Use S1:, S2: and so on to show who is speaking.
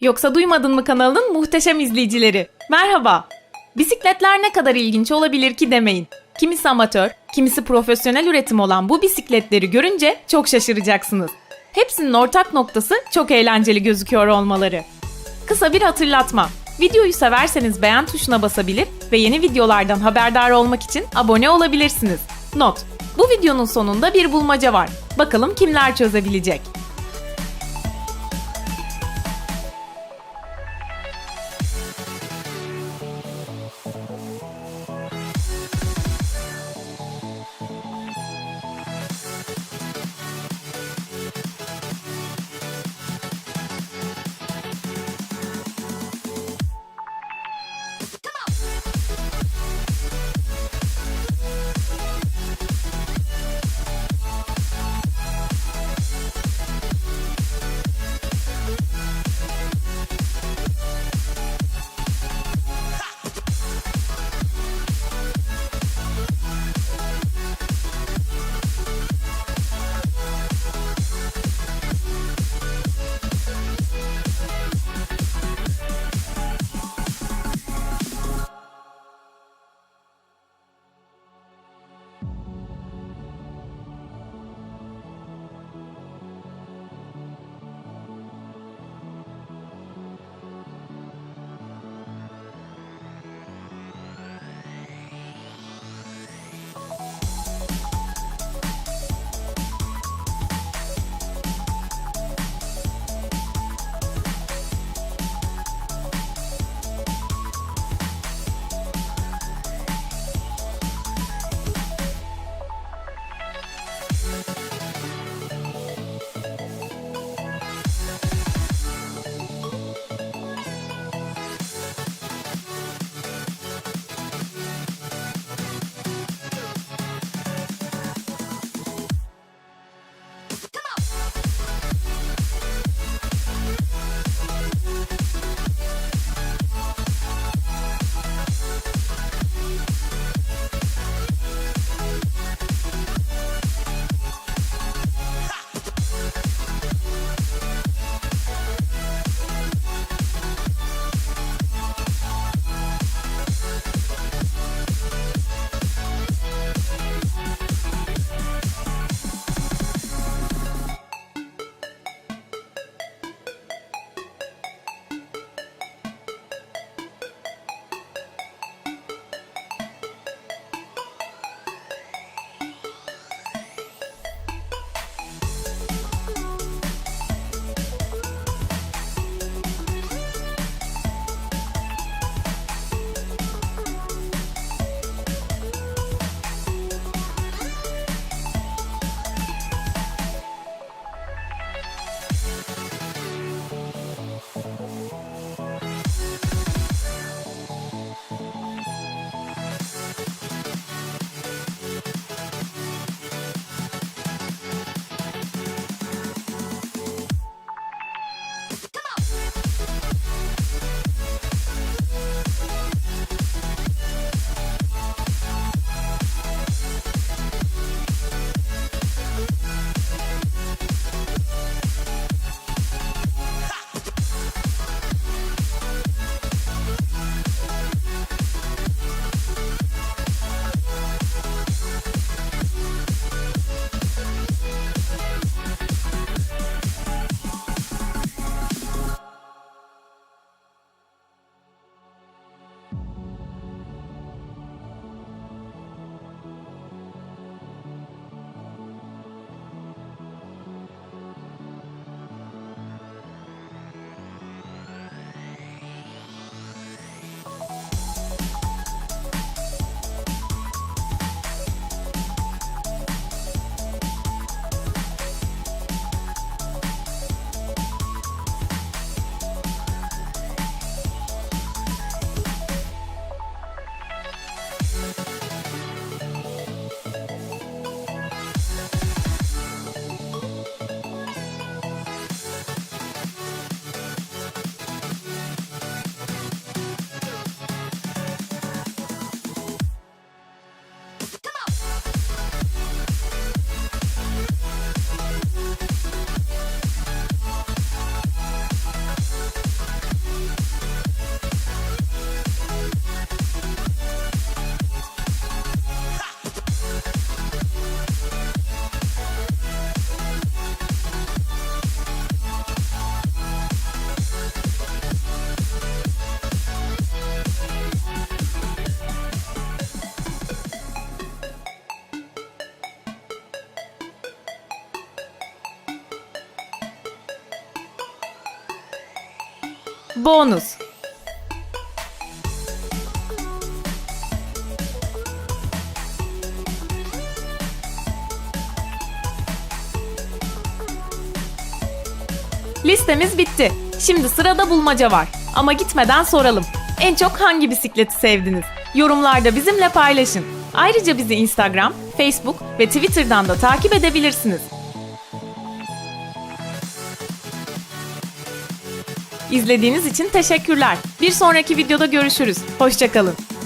S1: Yoksa duymadın mı kanalının muhteşem izleyicileri? Merhaba. Bisikletler ne kadar ilginç olabilir ki demeyin. Kimisi amatör, kimisi profesyonel üretim olan bu bisikletleri görünce çok şaşıracaksınız. Hepsinin ortak noktası çok eğlenceli gözüküyor olmaları. Kısa bir hatırlatma. Videoyu severseniz beğen tuşuna basabilir ve yeni videolardan haberdar olmak için abone olabilirsiniz. Not: Bu videonun sonunda bir bulmaca var. Bakalım kimler çözebilecek? Bonus. Listemiz bitti. Şimdi sırada bulmaca var. Ama gitmeden soralım. En çok hangi bisikleti sevdiniz? Yorumlarda bizimle paylaşın. Ayrıca bizi Instagram, Facebook ve Twitter'dan da takip edebilirsiniz. İzlediğiniz için teşekkürler. Bir sonraki videoda görüşürüz. Hoşçakalın.